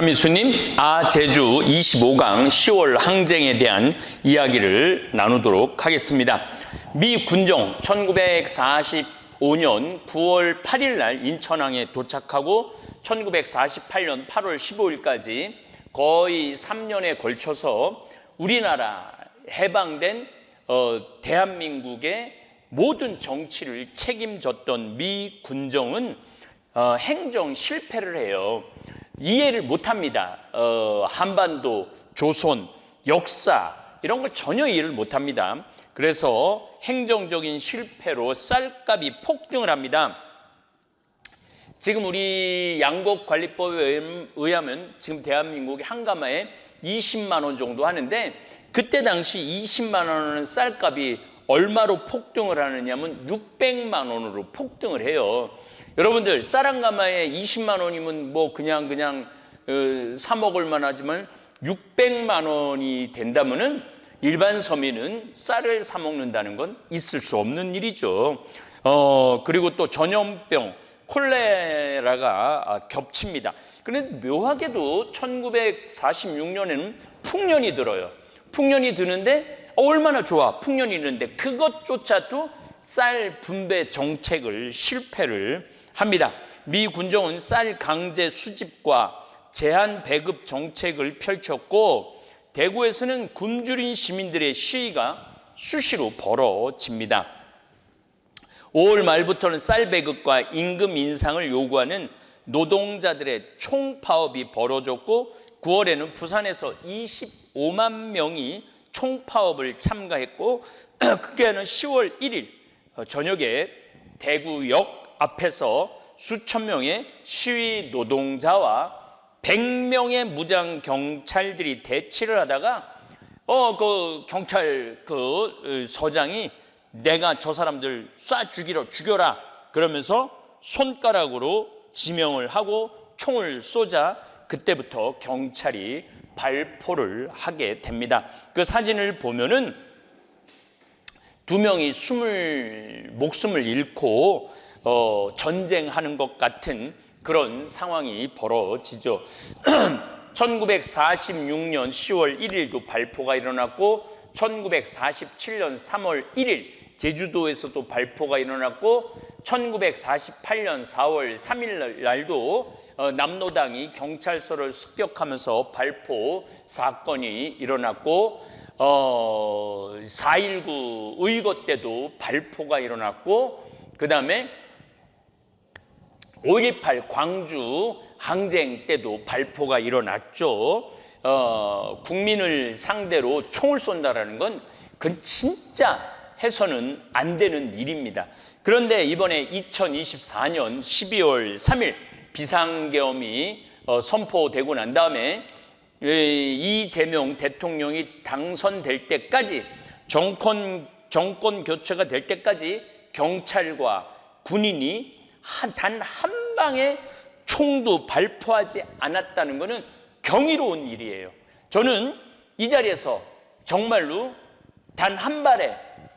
참미수님, 아 제주 25강 10월 항쟁에 대한 이야기를 나누도록 하겠습니다. 미 군정 1945년 9월 8일 날 인천항에 도착하고 1948년 8월 15일까지 거의 3년에 걸쳐서 우리나라 해방된 어, 대한민국의 모든 정치를 책임졌던 미 군정은 어, 행정 실패를 해요. 이해를 못합니다. 어, 한반도, 조선, 역사 이런 걸 전혀 이해를 못합니다. 그래서 행정적인 실패로 쌀값이 폭등을 합니다. 지금 우리 양곡관리법에 의하면 지금 대한민국이 한 가마에 20만 원 정도 하는데 그때 당시 20만 원은 쌀값이 얼마로 폭등을 하느냐면 600만 원으로 폭등을 해요. 여러분들 쌀한 가마에 20만 원이면 뭐 그냥 그냥 어, 사 먹을 만하지만 600만 원이 된다면은 일반 서민은 쌀을 사 먹는다는 건 있을 수 없는 일이죠. 어 그리고 또 전염병 콜레라가 아, 겹칩니다. 그런데 묘하게도 1946년에는 풍년이 들어요. 풍년이 드는데 어, 얼마나 좋아 풍년이 있는데 그것조차도 쌀 분배 정책을 실패를 합니다. 미 군정은 쌀 강제 수집과 제한 배급 정책을 펼쳤고 대구에서는 굶주린 시민들의 시위가 수시로 벌어집니다. 5월 말부터는 쌀 배급과 임금 인상을 요구하는 노동자들의 총파업이 벌어졌고 9월에는 부산에서 25만 명이 총파업을 참가했고 그게는 10월 1일 저녁에 대구역 앞에서 수천 명의 시위 노동자와 100명의 무장 경찰들이 대치를 하다가 어 그 경찰 그 서장이 내가 저 사람들 쏴 죽이러 죽여라 그러면서 손가락으로 지명을 하고 총을 쏘자 그때부터 경찰이 발포를 하게 됩니다. 그 사진을 보면은 두 명이 숨을 목숨을 잃고 어, 전쟁하는 것 같은 그런 상황이 벌어지죠. 1946년 10월 1일도 발포가 일어났고 1947년 3월 1일 제주도에서도 발포가 일어났고 1948년 4월 3일 날도 어, 남노당이 경찰서를 습격하면서 발포 사건이 일어났고 어, 4.19 의거 때도 발포가 일어났고 그 다음에 5.18 광주 항쟁 때도 발포가 일어났죠. 어, 국민을 상대로 총을 쏜다라는 건 그건 진짜 해서는 안 되는 일입니다. 그런데 이번에 2024년 12월 3일 비상계엄이 어, 선포되고 난 다음에 이재명 대통령이 당선될 때까지 정권 정권 교체가 될 때까지 경찰과 군인이 단 한 방의 총도 발포하지 않았다는 것은 경이로운 일이에요. 저는 이 자리에서 정말로 단 한 발의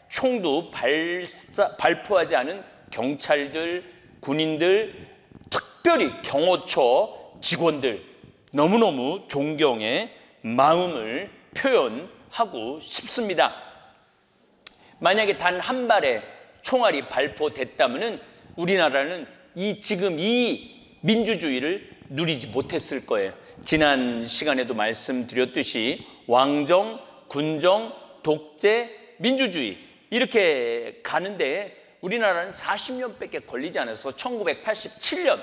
총도 발사, 발포하지 않은 경찰들, 군인들, 특별히 경호처 직원들 너무너무 존경의 마음을 표현하고 싶습니다. 만약에 단 한 발의 총알이 발포됐다면 우리나라는 이 지금 이 민주주의를 누리지 못했을 거예요. 지난 시간에도 말씀드렸듯이 왕정, 군정, 독재, 민주주의 이렇게 가는데 우리나라는 40년밖에 걸리지 않아서 1987년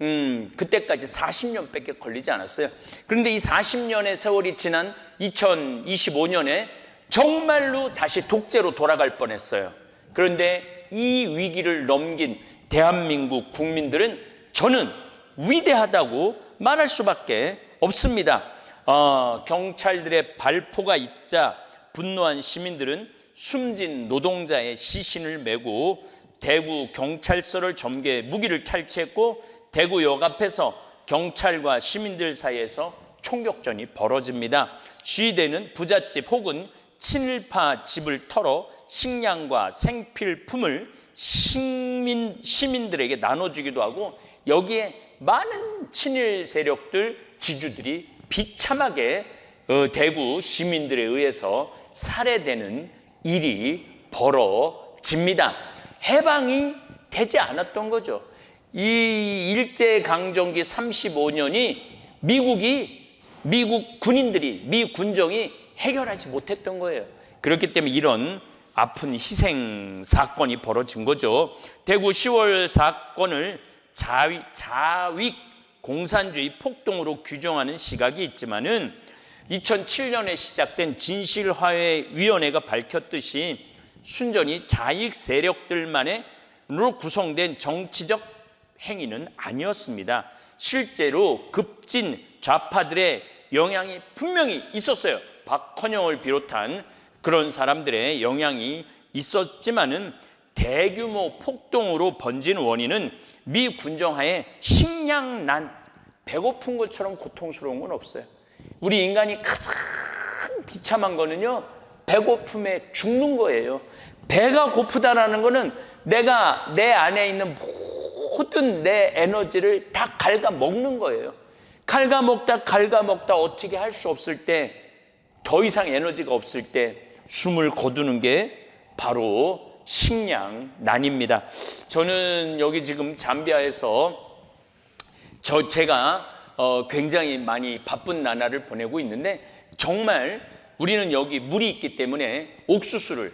음, 그때까지 40년밖에 걸리지 않았어요. 그런데 이 40년의 세월이 지난 2025년에 정말로 다시 독재로 돌아갈 뻔했어요. 그런데 이 위기를 넘긴 대한민국 국민들은 저는 위대하다고 말할 수밖에 없습니다. 어, 경찰들의 발포가 있자 분노한 시민들은 숨진 노동자의 시신을 메고 대구 경찰서를 점개 무기를 탈취했고 대구역 앞에서 경찰과 시민들 사이에서 총격전이 벌어집니다. 시위대는 부잣집 혹은 친일파 집을 털어 식량과 생필품을 시민, 시민들에게 나눠주기도 하고 여기에 많은 친일 세력들 지주들이 비참하게 어, 대구 시민들에 의해서 살해되는 일이 벌어집니다. 해방이 되지 않았던 거죠. 이 일제 강점기 35년이 미국이 미국 군인들이 미 군정이 해결하지 못했던 거예요. 그렇기 때문에 이런 아픈 희생 사건이 벌어진 거죠. 대구 10월 사건을 자위, 자익 공산주의 폭동으로 규정하는 시각이 있지만은 2007년에 시작된 진실화해위원회가 밝혔듯이 순전히 자익 세력들만으로 구성된 정치적 행위는 아니었습니다. 실제로 급진 좌파들의 영향이 분명히 있었어요. 박헌영을 비롯한 그런 사람들의 영향이 있었지만은 대규모 폭동으로 번진 원인은 미 군정하에 식량난, 배고픈 것처럼 고통스러운 건 없어요. 우리 인간이 가장 비참한 거는요, 배고픔에 죽는 거예요. 배가 고프다라는 거는 내가 내 안에 있는 모든 내 에너지를 다 갉아 먹는 거예요. 갉아 먹다 갉아 먹다 어떻게 할 수 없을 때 더 이상 에너지가 없을 때 숨을 거두는 게 바로 식량난입니다. 저는 여기 지금 잠비아에서 저 제가 어, 굉장히 많이 바쁜 나날을 보내고 있는데 정말 우리는 여기 물이 있기 때문에 옥수수를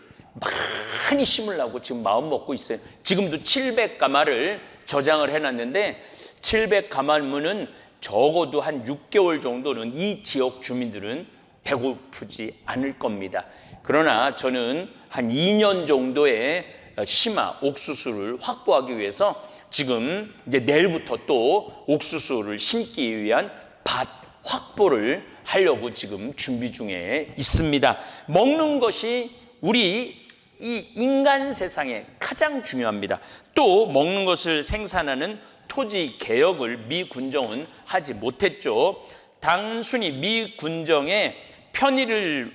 많이 심으려고 지금 마음 먹고 있어요. 지금도 700가마를 저장을 해놨는데 700가마면은 적어도 한 6개월 정도는 이 지역 주민들은 배고프지 않을 겁니다. 그러나 저는 한 2년 정도의 심화 옥수수를 확보하기 위해서 지금 이제 내일부터 또 옥수수를 심기 위한 밭 확보를 하려고 지금 준비 중에 있습니다. 먹는 것이 우리 이 인간 세상에 가장 중요합니다. 또 먹는 것을 생산하는 토지 개혁을 미 군정은 하지 못했죠. 단순히 미 군정의 편의를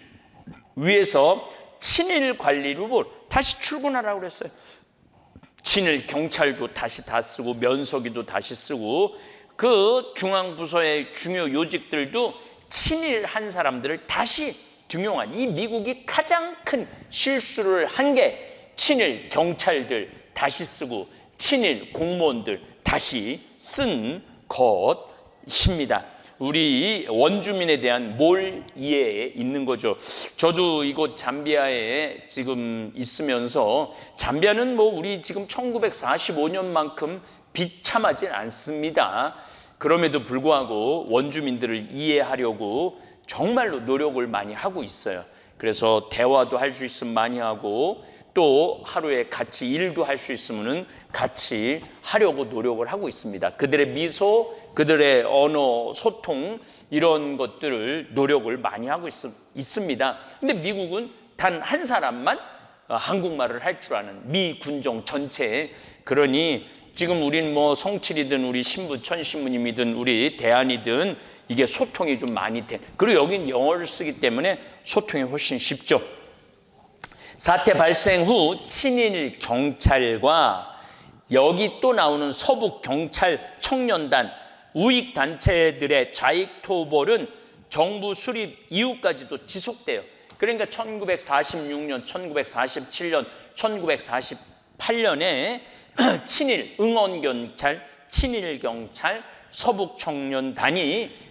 위해서 친일 관리로 다시 출근하라고 그랬어요. 친일 경찰도 다시 다 쓰고 면석이도 다시 쓰고 그 중앙부서의 중요 요직들도 친일 한 사람들을 다시 등용한 이 미국이 가장 큰 실수를 한 게 친일 경찰들 다시 쓰고 친일 공무원들 다시 쓴 것입니다. 우리 원주민에 대한 몰 이해에 있는 거죠. 저도 이곳 잠비아에 지금 있으면서 잠비아는 뭐 우리 지금 1945년만큼 비참하진 않습니다. 그럼에도 불구하고 원주민들을 이해하려고 정말로 노력을 많이 하고 있어요. 그래서 대화도 할 수 있으면 많이 하고 또 하루에 같이 일도 할 수 있으면 같이 하려고 노력을 하고 있습니다. 그들의 미소, 그들의 언어, 소통 이런 것들을 노력을 많이 하고 있, 습니다 근데 미국은 단 한 사람만 어, 한국말을 할 줄 아는 미 군정 전체 그러니 지금 우린 뭐 성칠이든 우리 신부 천신부님이든 우리 대안이든 이게 소통이 좀 많이 돼. 그리고 여긴 영어를 쓰기 때문에 소통이 훨씬 쉽죠. 사태 발생 후 친일 경찰과 여기 또 나오는 서북 경찰 청년단 우익 단체들의 좌익 토벌은 정부 수립 이후까지도 지속돼요. 그러니까 1946년, 1947년, 1948년에 친일 응원 경찰, 친일 경찰, 서북 청년단이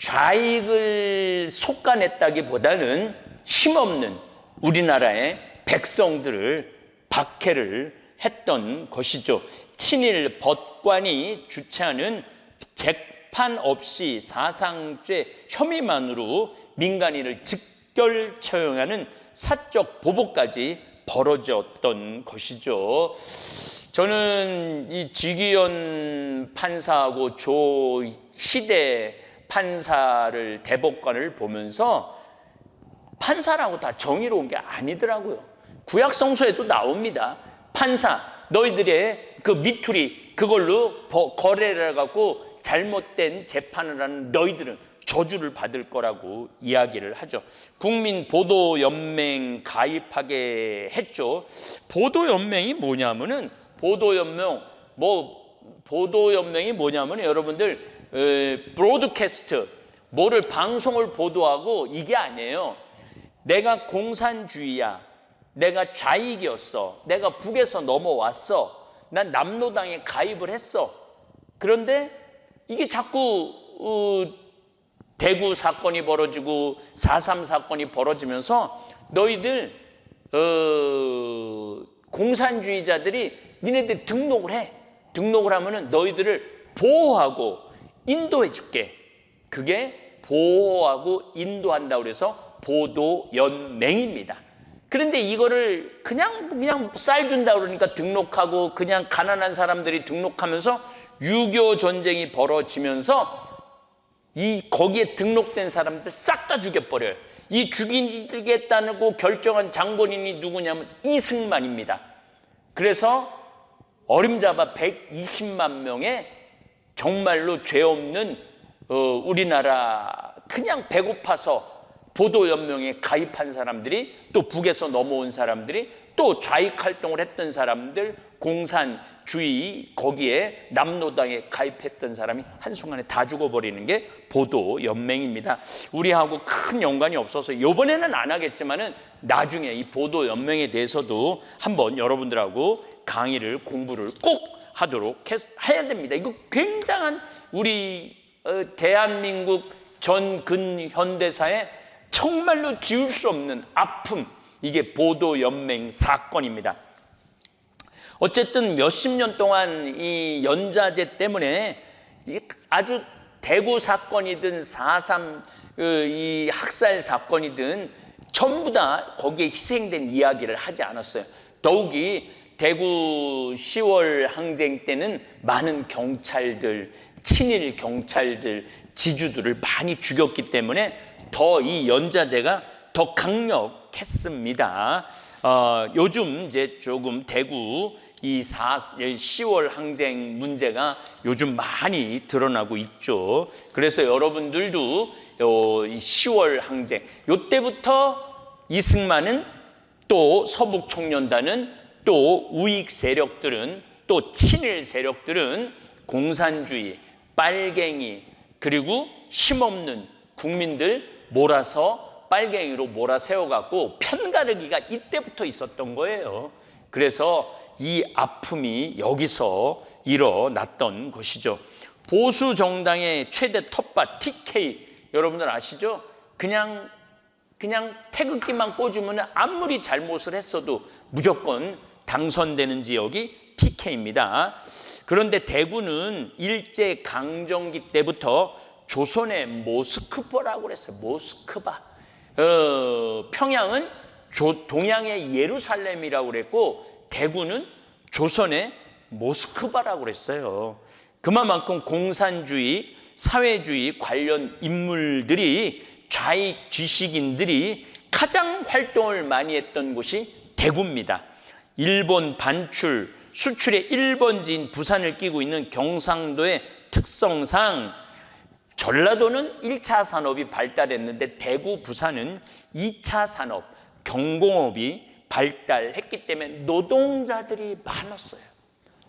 좌익을 속간했다기보다는 힘없는 우리나라의 백성들을 박해를 했던 것이죠. 친일 법관이 주최하는 재판 없이 사상죄 혐의만으로 민간인을 즉결 처형하는 사적 보복까지 벌어졌던 것이죠. 저는 이 지기현 판사하고 조희대 판사를 대법관을 보면서 판사라고 다 정의로운 게 아니더라고요. 구약 성서에도 나옵니다. 판사, 너희들의 그 미투리 그걸로 거래를 해갖고 잘못된 재판을 하는 너희들은 저주를 받을 거라고 이야기를 하죠. 국민 보도 연맹 가입하게 했죠. 보도 연맹이 뭐냐면은 보도 연맹 뭐 보도 연맹이 뭐냐면 여러분들 에, 브로드캐스트 뭐를 방송을 보도하고 이게 아니에요. 내가 공산주의야. 내가 좌익이었어. 내가 북에서 넘어왔어. 난 남로당에 가입을 했어. 그런데 이게 자꾸 어, 대구 사건이 벌어지고 4.3 사건이 벌어지면서 너희들 어, 공산주의자들이 니네들 등록을 해. 등록을 하면은 너희들을 보호하고 인도해 줄게. 그게 보호하고 인도한다 그래서 보도 연맹입니다. 그런데 이거를 그냥 그냥 쌀 준다 그러니까 등록하고 그냥 가난한 사람들이 등록하면서 유교 전쟁이 벌어지면서 이 거기에 등록된 사람들 싹 다 죽여버려요. 이 죽이겠다고 결정한 장본인이 누구냐면 이승만입니다. 그래서 어림잡아 120만 명의 정말로 죄 없는 어, 우리나라 그냥 배고파서 보도연맹에 가입한 사람들이 또 북에서 넘어온 사람들이 또 좌익 활동을 했던 사람들 공산주의 거기에 남노당에 가입했던 사람이 한순간에 다 죽어버리는 게 보도연맹입니다. 우리하고 큰 연관이 없어서 이번에는 안 하겠지만은 나중에 이 보도연맹에 대해서도 한번 여러분들하고 강의를 공부를 꼭 하도록 했, 해야 됩니다. 이거 굉장한 우리 어, 대한민국 전 근현대사의 정말로 지울 수 없는 아픔 이게 보도연맹 사건입니다. 어쨌든 몇십 년 동안 이 연자제 때문에 아주 대구 사건이든 4.3 어, 이 학살 사건이든 전부 다 거기에 희생된 이야기를 하지 않았어요. 더욱이 대구 10월 항쟁 때는 많은 경찰들, 친일 경찰들, 지주들을 많이 죽였기 때문에 더 이 연자제가 더 강력했습니다. 어, 요즘 이제 조금 대구 이 4, 10월 항쟁 문제가 요즘 많이 드러나고 있죠. 그래서 여러분들도 요, 이 10월 항쟁 요때부터 이승만은 또 서북 청년단은 또 우익 세력들은 또 친일 세력들은 공산주의, 빨갱이 그리고 힘없는 국민들 몰아서 빨갱이로 몰아세워 갖고 편가르기가 이때부터 있었던 거예요. 그래서 이 아픔이 여기서 일어났던 것이죠. 보수 정당의 최대 텃밭 TK 여러분들 아시죠? 그냥 그냥 태극기만 꽂으면 아무리 잘못을 했어도 무조건 당선되는 지역이 TK입니다. 그런데 대구는 일제 강점기 때부터 조선의 모스크바라고 그랬어요. 모스크바. 어, 평양은 조, 동양의 예루살렘이라고 그랬고 대구는 조선의 모스크바라고 그랬어요. 그만큼 공산주의, 사회주의 관련 인물들이 좌익 지식인들이 가장 활동을 많이 했던 곳이 대구입니다. 일본 반출, 수출의 1번지인 부산을 끼고 있는 경상도의 특성상 전라도는 1차 산업이 발달했는데 대구, 부산은 2차 산업, 경공업이 발달했기 때문에 노동자들이 많았어요.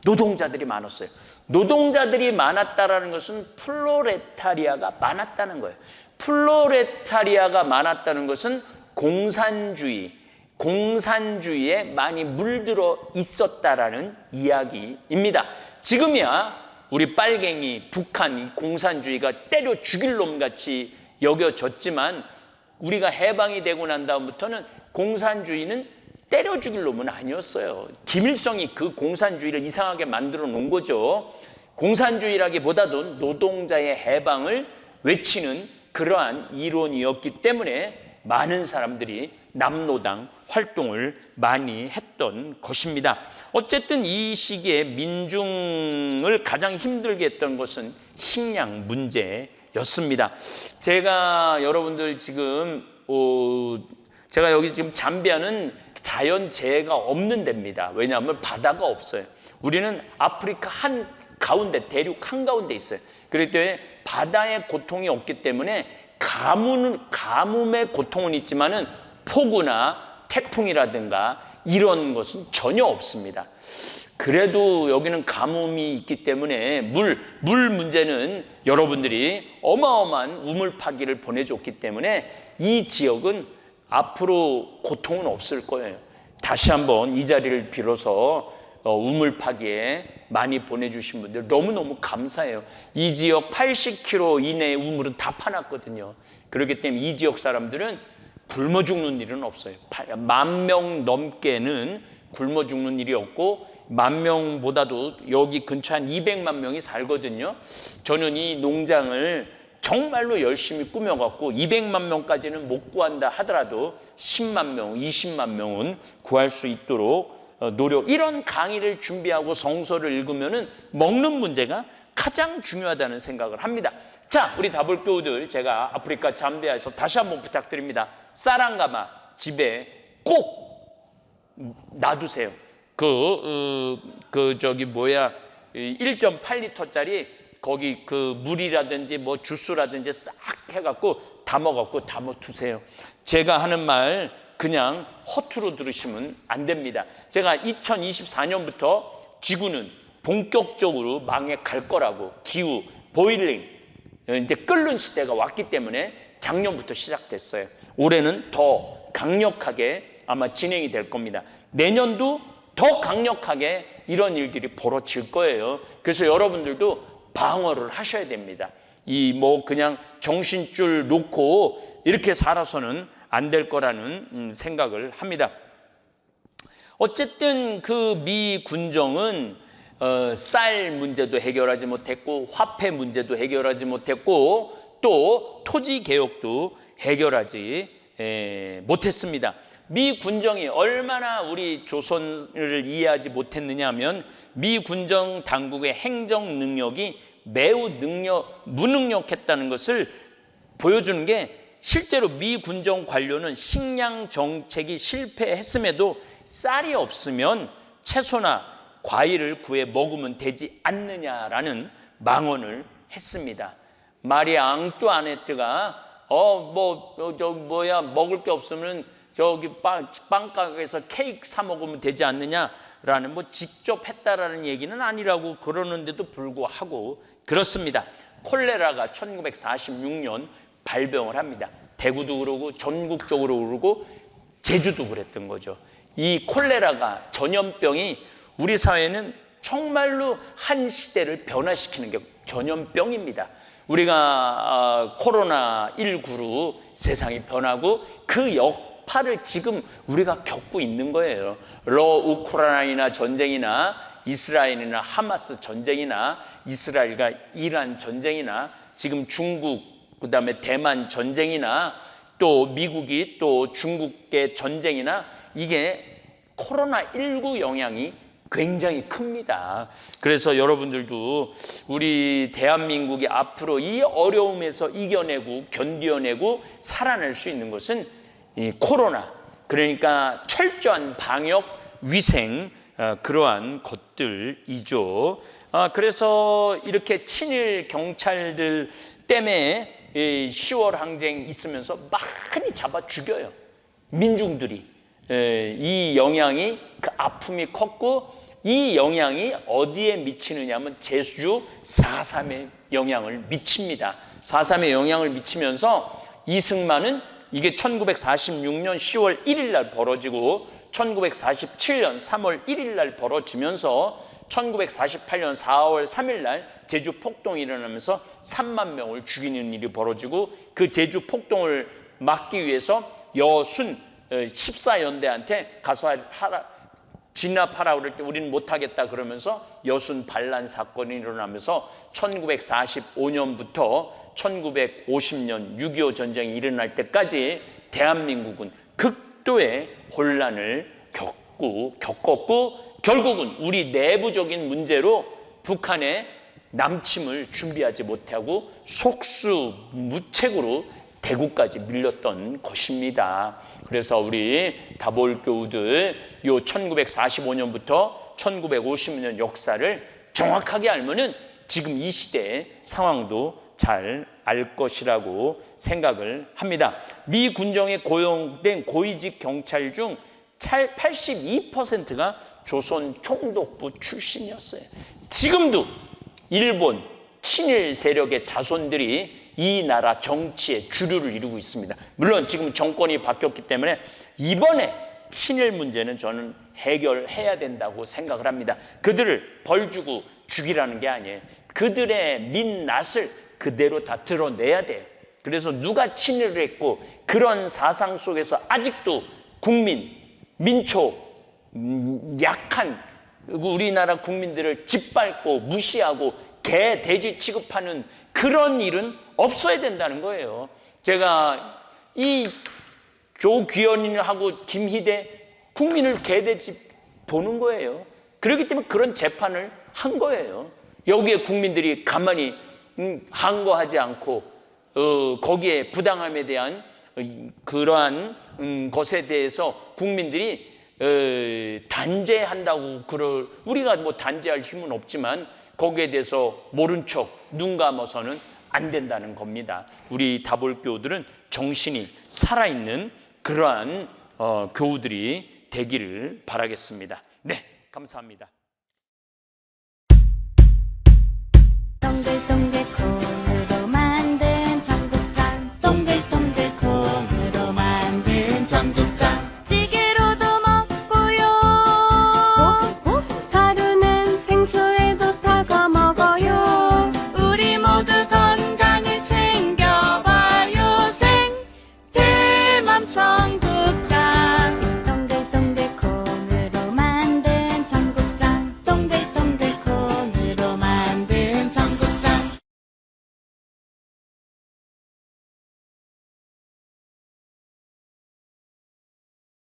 노동자들이 많았어요. 노동자들이 많았다라는 것은 플로레타리아가 많았다는 거예요. 플로레타리아가 많았다는 것은 공산주의, 공산주의에 많이 물들어 있었다라는 이야기입니다. 지금이야 우리 빨갱이 북한 공산주의가 때려 죽일 놈 같이 여겨졌지만 우리가 해방이 되고 난 다음부터는 공산주의는 때려 죽일 놈은 아니었어요. 김일성이 그 공산주의를 이상하게 만들어 놓은 거죠. 공산주의라기보다도 노동자의 해방을 외치는 그러한 이론이었기 때문에 많은 사람들이 남노당 활동을 많이 했던 것입니다. 어쨌든 이 시기에 민중을 가장 힘들게 했던 것은 식량 문제였습니다. 제가 여러분들 지금 어, 제가 여기 지금 잠비아는 자연 재해가 없는 데입니다. 왜냐하면 바다가 없어요. 우리는 아프리카 한 가운데 대륙 한 가운데 있어요. 그렇기 때문에 바다의 고통이 없기 때문에 가뭄은 가뭄의 고통은 있지만은 폭우나 태풍이라든가 이런 것은 전혀 없습니다. 그래도 여기는 가뭄이 있기 때문에 물, 물 문제는 여러분들이 어마어마한 우물 파기를 보내줬기 때문에 이 지역은 앞으로 고통은 없을 거예요. 다시 한번 이 자리를 빌어서 어, 우물 파기에 많이 보내주신 분들 너무너무 감사해요. 이 지역 80km 이내의 우물은 다 파놨거든요. 그렇기 때문에 이 지역 사람들은 굶어 죽는 일은 없어요. 만 명 넘게는 굶어 죽는 일이 없고 만 명보다도 여기 근처 한 200만 명이 살거든요. 저는 이 농장을 정말로 열심히 꾸며갖고 200만 명까지는 못 구한다 하더라도 10만 명, 20만 명은 구할 수 있도록 어, 노력. 이런 강의를 준비하고 성서를 읽으면은 먹는 문제가 가장 중요하다는 생각을 합니다. 자, 우리 다볼교우들 제가 아프리카 잠비아에서 다시 한번 부탁드립니다. 쌀한가마 집에 꼭 놔두세요. 그, 어, 그 저기 뭐야 1.8리터짜리 거기 그 물이라든지 뭐 주스라든지 싹 해갖고 담아갖고 담아 두세요. 제가 하는 말 그냥 허투루 들으시면 안 됩니다. 제가 2024년부터 지구는 본격적으로 망해 갈 거라고 기후 보일링 이제 끓는 시대가 왔기 때문에 작년부터 시작됐어요. 올해는 더 강력하게 아마 진행이 될 겁니다. 내년도 더 강력하게 이런 일들이 벌어질 거예요. 그래서 여러분들도 방어를 하셔야 됩니다. 이 뭐 그냥 정신줄 놓고 이렇게 살아서는 안 될 거라는 음, 생각을 합니다. 어쨌든 그 미 군정은 어, 쌀 문제도 해결하지 못했고 화폐 문제도 해결하지 못했고 또 토지 개혁도 해결하지 에, 못했습니다. 미 군정이 얼마나 우리 조선을 이해하지 못했느냐 하면 미 군정 당국의 행정 능력이 매우 능력 무능력했다는 것을 보여주는 게 실제로 미 군정 관료는 식량 정책이 실패했음에도 쌀이 없으면 채소나 과일을 구해 먹으면 되지 않느냐라는 망언을 했습니다. 마리아 앙뚜아네트가 어뭐저 뭐야 먹을 게 없으면 저기 빵, 빵가게에서 케이크 사 먹으면 되지 않느냐라는 뭐 직접 했다라는 얘기는 아니라고 그러는데도 불구하고 그렇습니다. 콜레라가 1946년 발병을 합니다. 대구도 그러고 전국적으로 그러고 제주도 그랬던 거죠. 이 콜레라가 전염병이 우리 사회는 정말로 한 시대를 변화시키는 게 전염병입니다. 우리가 아, 코로나 19로 세상이 변하고 그 여파를 지금 우리가 겪고 있는 거예요. 러 우크라이나 전쟁이나 이스라엘이나 하마스 전쟁이나 이스라엘과 이란 전쟁이나 지금 중국 그 다음에 대만 전쟁이나 또 미국이 또 중국의 전쟁이나 이게 코로나 19 영향이 굉장히 큽니다. 그래서 여러분들도 우리 대한민국이 앞으로 이 어려움에서 이겨내고 견뎌내고 살아낼 수 있는 것은 이 코로나 그러니까 철저한 방역 위생 어, 그러한 것들이죠. 아, 그래서 이렇게 친일 경찰들 때문에 10월 항쟁 있으면서 많이 잡아 죽여요. 민중들이. 이 영향이 그 아픔이 컸고 이 영향이 어디에 미치느냐 하면 제주 4.3에 영향을 미칩니다. 4.3에 영향을 미치면서 이승만은 이게 1946년 10월 1일 날 벌어지고 1947년 3월 1일 날 벌어지면서 1948년 4월 3일 날 제주 폭동이 일어나면서 3만 명을 죽이는 일이 벌어지고 그 제주 폭동을 막기 위해서 여순 14연대한테 가서 하라, 진압하라 그럴 때 우리는 못하겠다 그러면서 여순 반란 사건이 일어나면서 1945년부터 1950년 6.25 전쟁이 일어날 때까지 대한민국은 극도의 혼란을 겪고 겪었고 결국은 우리 내부적인 문제로 북한의 남침을 준비하지 못하고 속수무책으로 대구까지 밀렸던 것입니다. 그래서 우리 다볼 교우들 요 1945년부터 1950년 역사를 정확하게 알면은 지금 이 시대의 상황도 잘 알 것이라고 생각을 합니다. 미 군정에 고용된 고위직 경찰 중 82%가 조선 총독부 출신이었어요. 지금도 일본 친일 세력의 자손들이 이 나라 정치에 주류를 이루고 있습니다. 물론 지금 정권이 바뀌었기 때문에 이번에 친일 문제는 저는 해결해야 된다고 생각을 합니다. 그들을 벌 주고 죽이라는 게 아니에요. 그들의 민낯을 그대로 다 드러내야 돼요. 그래서 누가 친일을 했고 그런 사상 속에서 아직도 국민, 민초, 음, 약한 우리나라 국민들을 짓밟고 무시하고 개, 돼지 취급하는 그런 일은 없어야 된다는 거예요. 제가 이 조귀현하고 김희대 국민을 개 돼지 보는 거예요. 그렇기 때문에 그런 재판을 한 거예요. 여기에 국민들이 가만히 음, 항거하지 않고 어, 거기에 부당함에 대한 어, 이- 그러한 음, 것에 대해서 국민들이 어, 단죄한다고 그럴 우리가 뭐 단죄할 힘은 없지만 거기에 대해서 모른 척 눈 감아서는 안 된다는 겁니다. 우리 다볼교우들은 정신이 살아있는 그러한 어, 교우들이 되기를 바라겠습니다. 네, 감사합니다. 동글동글 코